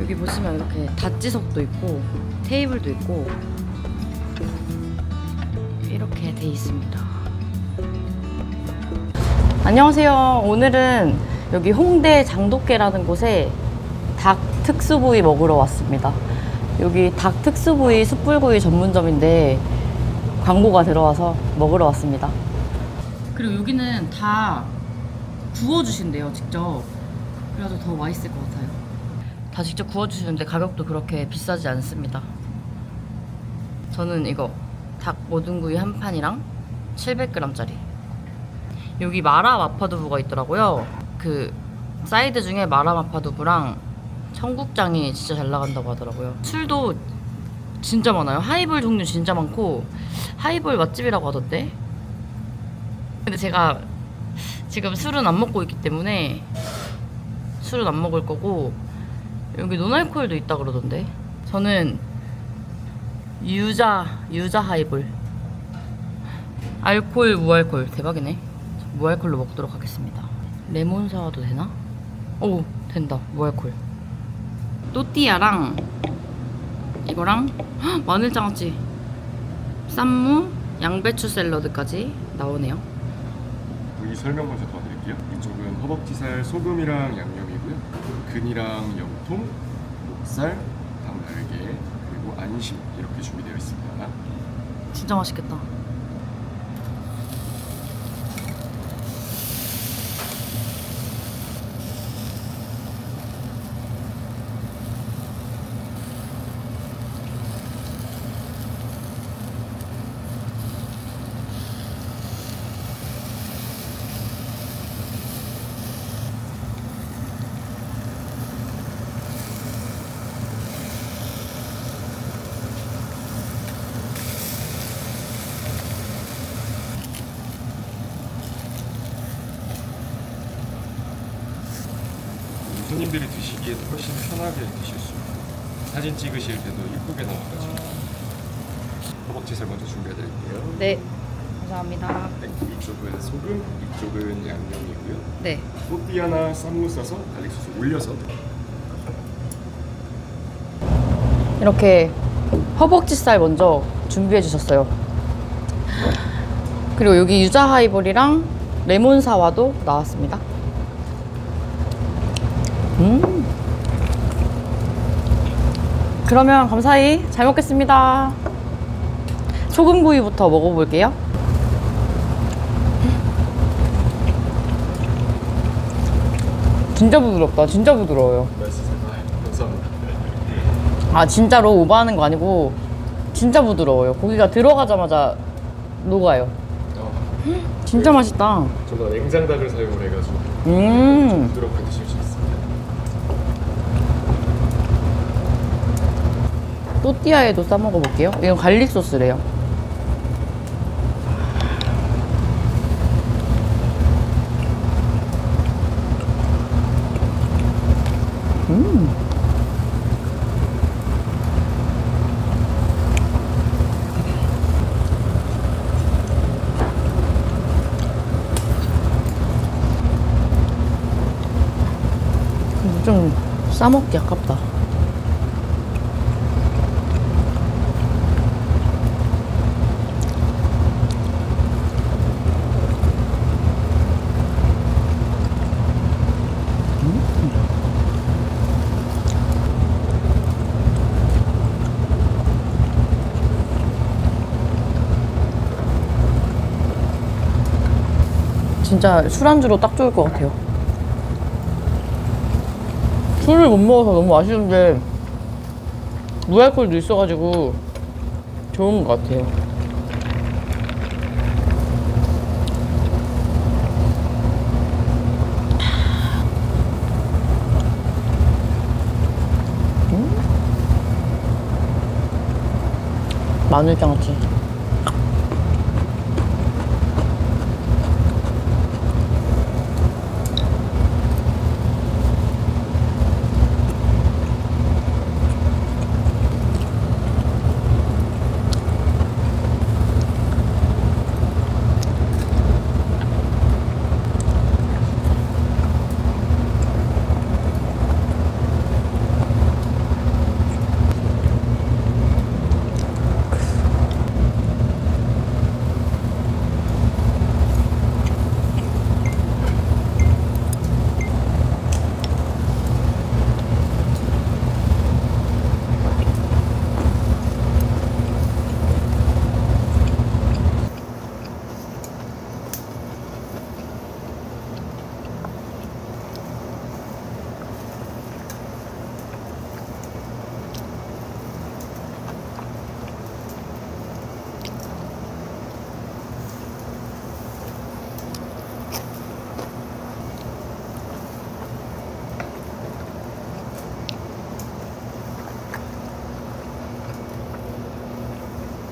여기 보시면 이렇게 다찌석도 있고 테이블도 있고 이렇게 돼 있습니다. 안녕하세요. 오늘은 여기 홍대 장독계라는 곳에 닭 특수부위 먹으러 왔습니다. 여기 닭 특수부위 숯불구이 전문점인데 광고가 들어와서 먹으러 왔습니다. 그리고 여기는 다 구워주신대요, 직접. 그래서 더 맛있을 것 같아요. 다 직접 구워주시는데 가격도 그렇게 비싸지 않습니다. 저는 이거 닭 모든구이 한 판이랑 700g짜리. 여기 마라 마파두부가 있더라고요. 그 사이드 중에 마라 마파두부랑 청국장이 진짜 잘 나간다고 하더라고요. 술도 진짜 많아요. 하이볼 종류 진짜 많고 하이볼 맛집이라고 하던데. 근데 제가 지금 술은 안 먹고 있기 때문에 술은 안 먹을 거고 여기 노알콜도 있다 그러던데. 저는 유자 유자 하이볼. 알콜 무알콜 대박이네. 무알콜로 먹도록 하겠습니다. 레몬 사와도 되나? 오 된다 무알콜. 또띠아랑 이거랑 헉, 마늘장아찌, 쌈무, 양배추 샐러드까지 나오네요. 부위 설명 먼저 도와드릴게요. 이쪽은 허벅지살 소금이랑 양념이고요. 근이랑 염통, 목살, 닭날개, 그리고 안심 이렇게 준비되어 있습니다. 진짜 맛있겠다. 손님들이 드시기에도 훨씬 편하게 드실 수 있고 사진 찍으실 때도 이쁘게 나와가지고 허벅지살 먼저 준비해드릴게요. 네, 감사합니다. 네, 이쪽은 소금, 이쪽은 양념이고요. 네. 또띠아나 쌈무 싸서 갈릭 소스 올려서 이렇게 허벅지살 먼저 준비해 주셨어요. 그리고 여기 유자 하이볼이랑 레몬 사와도 나왔습니다. 그러면 감사히 잘 먹겠습니다. 소금구이부터 먹어볼게요. 진짜 부드럽다. 진짜 부드러워요. 아 진짜로 오버하는 거 아니고 진짜 부드러워요. 고기가 들어가자마자 녹아요. 어, 진짜 맛있다. 좀더 냉장닭을 사용을 해가지고 음. 부드럽게 드실 수 있습니다. 또띠아에도 싸 먹어볼게요. 이건 갈릭 소스래요. 음. 좀 싸먹기 아깝다. 진짜 술안주로 딱 좋을 것 같아요. 술을 못 먹어서 너무 아쉬운데 무알콜도 있어가지고 좋은 것 같아요. 음? 마늘장아찌.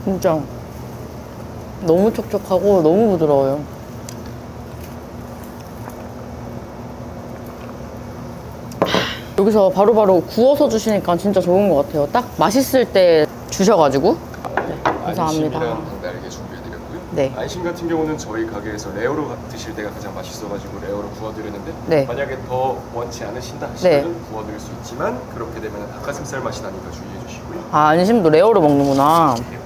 진짜 너무 촉촉하고 너무 부드러워요. 여기서 바로 바로 구워서 주시니까 진짜 좋은 것 같아요. 딱 맛있을 때 주셔가지고. 네, 감사합니다. 네. 안심 같은 경우는 저희 가게에서 레어로 가- 드실 때가 가장 맛있어가지고 레어로 구워드리는데 네. 만약에 더 원치 않으신다 하시면 구워드릴 수 있지만 그렇게 되면 닭가슴살 맛이 나니까 주의해 주시고요. 아, 안심도 레어로 먹는구나. 네.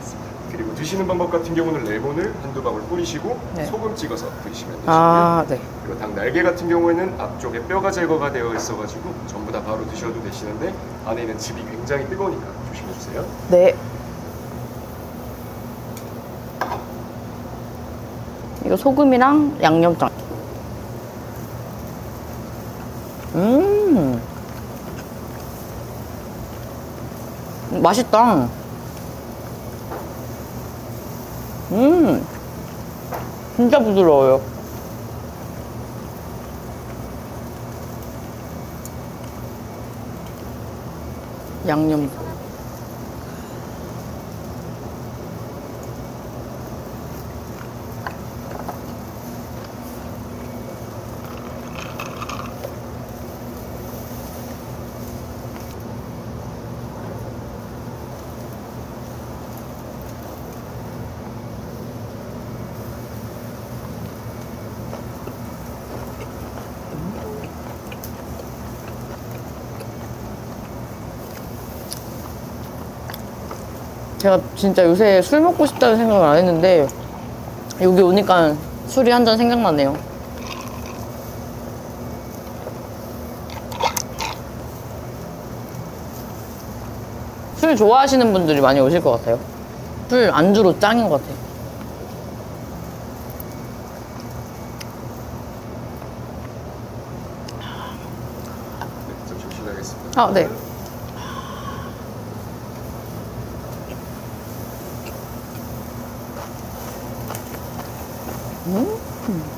그리고 드시는 방법 같은 경우는 레몬을 한두 방울 뿌리시고 네. 소금 찍어서 드시면 되시고요. 아, 네. 그리고 닭 날개 같은 경우에는 앞쪽에 뼈가 제거가 되어 있어가지고 전부 다 바로 드셔도 되시는데 안에 있는 즙이 굉장히 뜨거우니까 조심해 주세요. 네. 이거 소금이랑 양념장. 음. 맛있다. 음. 진짜 부드러워요. 양념. 제가 진짜 요새 술 먹고 싶다는 생각을 안 했는데 여기 오니까 술이 한 잔 생각나네요. 술 좋아하시는 분들이 많이 오실 것 같아요. 술 안주로 짱인 것 같아요. 네. 아, 네. 음.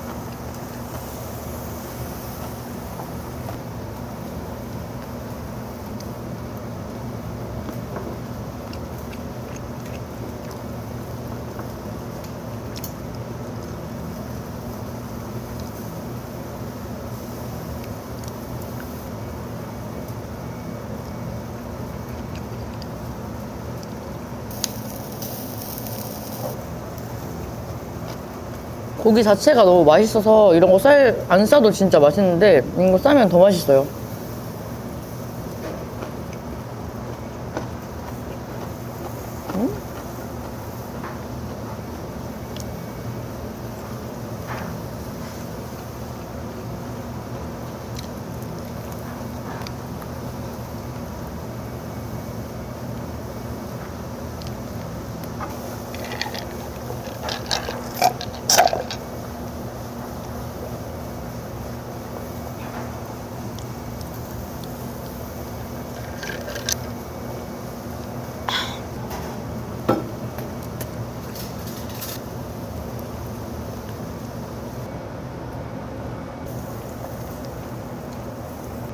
고기 자체가 너무 맛있어서 이런 거 쌀 안 싸도 진짜 맛있는데 이거 싸면 더 맛있어요.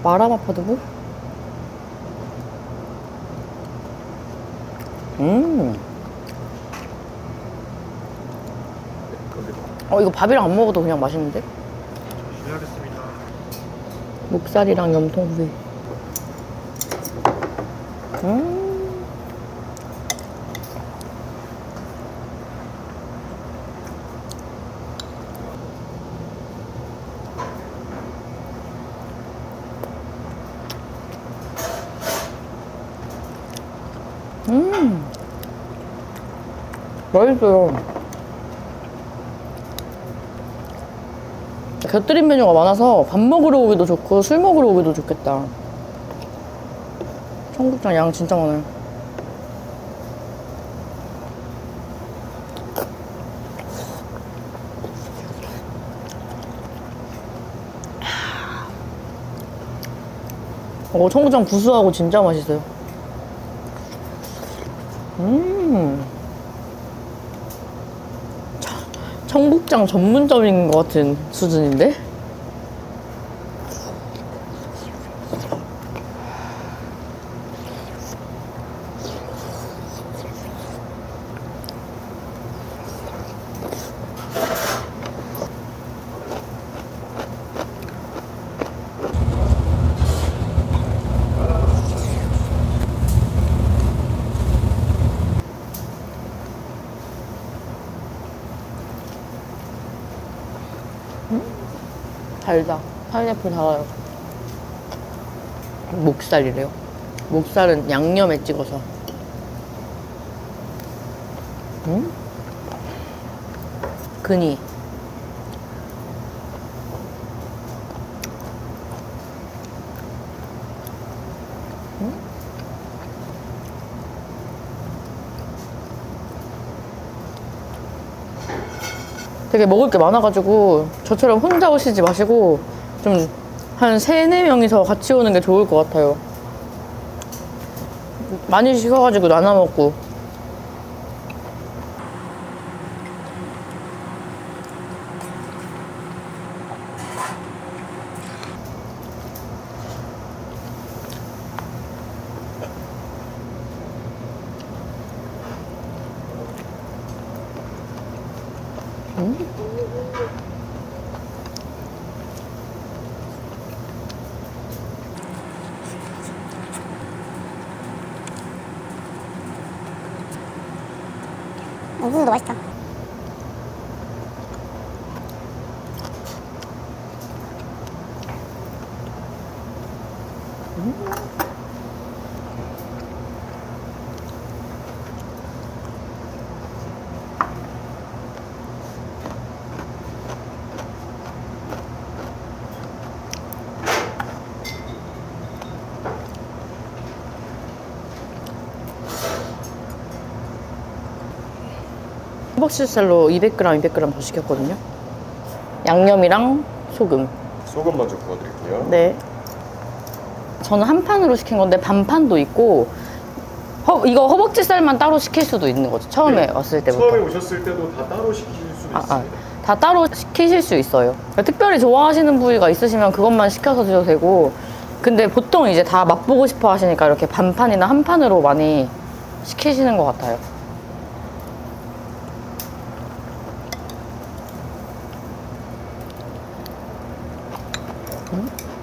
마라마파두부? 음. 네, 그런데 어, 이거 밥이랑 안 먹어도 그냥 맛있는데? 실례하겠습니다. 목살이랑 염통구이. 음. 음. 맛있어요. 곁들인 메뉴가 많아서 밥 먹으러 오기도 좋고 술 먹으러 오기도 좋겠다. 청국장 양 진짜 많아요. 어, 청국장 구수하고 진짜 맛있어요. 청국장 전문점인 것 같은 수준인데? 달다. 파인애플 달아요. 목살이래요. 목살은 양념에 찍어서. 음? 근이. 되게 먹을 게 많아가지고 저처럼 혼자 오시지 마시고 좀 한 세네 명이서 같이 오는 게 좋을 것 같아요. 많이 시켜가지고 나눠 먹고. 어, 후무도 맛있다. 호박실살로 200g, 200g 더 시켰거든요. 양념이랑 소금. 소금 먼저 구워드릴게요. 네. 저는 한 판으로 시킨 건데 반판도 있고 허, 이거 허벅지살만 따로 시킬 수도 있는 거죠. 처음에 네. 왔을 때부터. 처음에 오셨을 때도 다 따로 시키실 수도 아, 있습니다. 아, 다 따로 시키실 수 있어요. 그러니까 특별히 좋아하시는 부위가 있으시면 그것만 시켜서 드셔도 되고 근데 보통 이제 다 맛보고 싶어 하시니까 이렇게 반판이나 한 판으로 많이 시키시는 것 같아요. இருக்கும்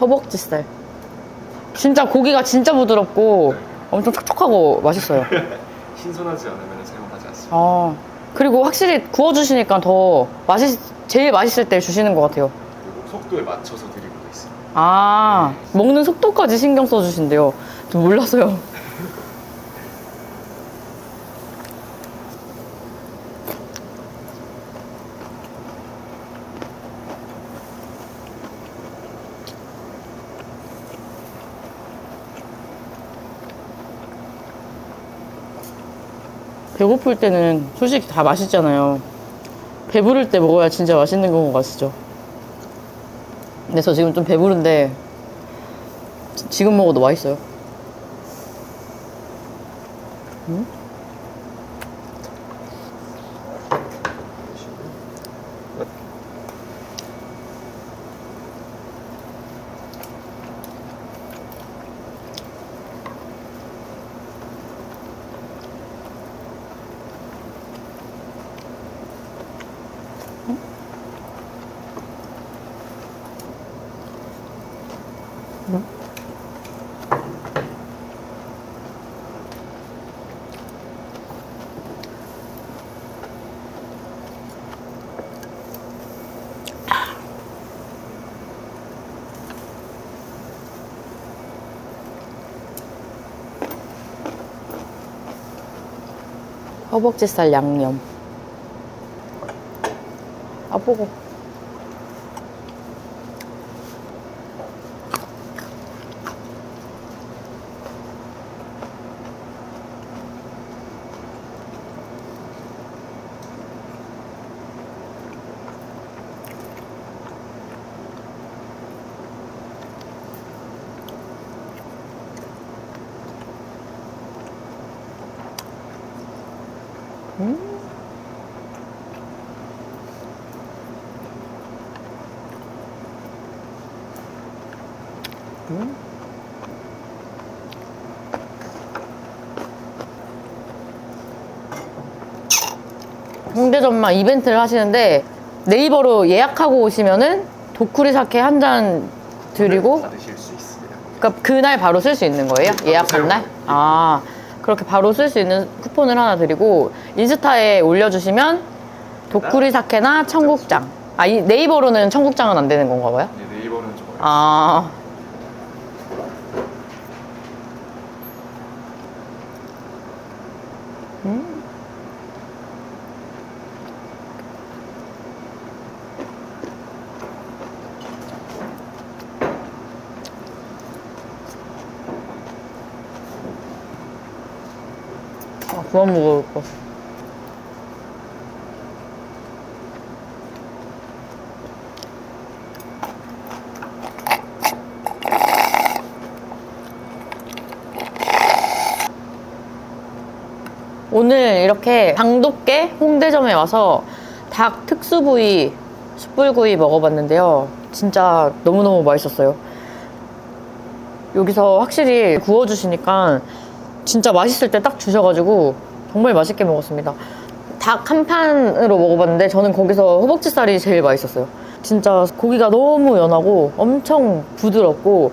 허벅지살. 진짜 고기가 진짜 부드럽고 엄청 촉촉하고 맛있어요. 신선하지 않으면 사용하지 않습니다. 아 그리고 확실히 구워주시니까 더 맛있 제일 맛있을 때 주시는 것 같아요. 그리고 속도에 맞춰서 드리고도 있어요. 아 먹는 속도까지 신경 써주신대요. 좀 몰랐어요. 배고플 때는 솔직히 다 맛있잖아요. 배부를 때 먹어야 진짜 맛있는 건 아시죠? 근데 저 지금 좀 배부른데 지- 지금 먹어도 맛있어요. 허벅지살 양념. 아, 보고. 음. 홍대전마 이벤트를 하시는데 네이버로 예약하고 오시면은 도쿠리 사케 한 잔 드리고 받으실 수 있습니다. 그러니까 그날 바로 쓸 수 있는 거예요? 예약한 날? 아 그렇게 바로 쓸 수 있는 쿠폰을 하나 드리고 인스타에 올려주시면 도쿠리 사케나 청국장 아 이 네이버로는 청국장은 안 되는 건가 봐요? 네, 네이버는 좀 어렵습니다. 아 아, 그만 먹을 거. 오늘 이렇게 장독계 홍대점에 와서 닭 특수 부위 숯불구이 먹어봤는데요. 진짜 너무너무 맛있었어요. 여기서 확실히 구워주시니까 진짜 맛있을 때 딱 주셔가지고 정말 맛있게 먹었습니다. 닭 한 판으로 먹어봤는데 저는 거기서 허벅지살이 제일 맛있었어요. 진짜 고기가 너무 연하고 엄청 부드럽고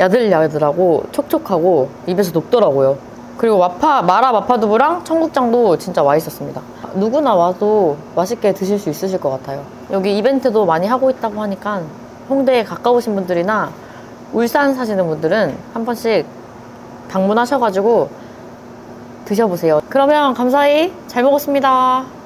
야들야들하고 촉촉하고 입에서 녹더라고요. 그리고 마파 마라 마파두부랑 청국장도 진짜 맛있었습니다. 누구나 와도 맛있게 드실 수 있으실 것 같아요. 여기 이벤트도 많이 하고 있다고 하니까 홍대에 가까우신 분들이나 울산 사시는 분들은 한 번씩 방문하셔가지고 드셔보세요. 그러면 감사히 잘 먹었습니다.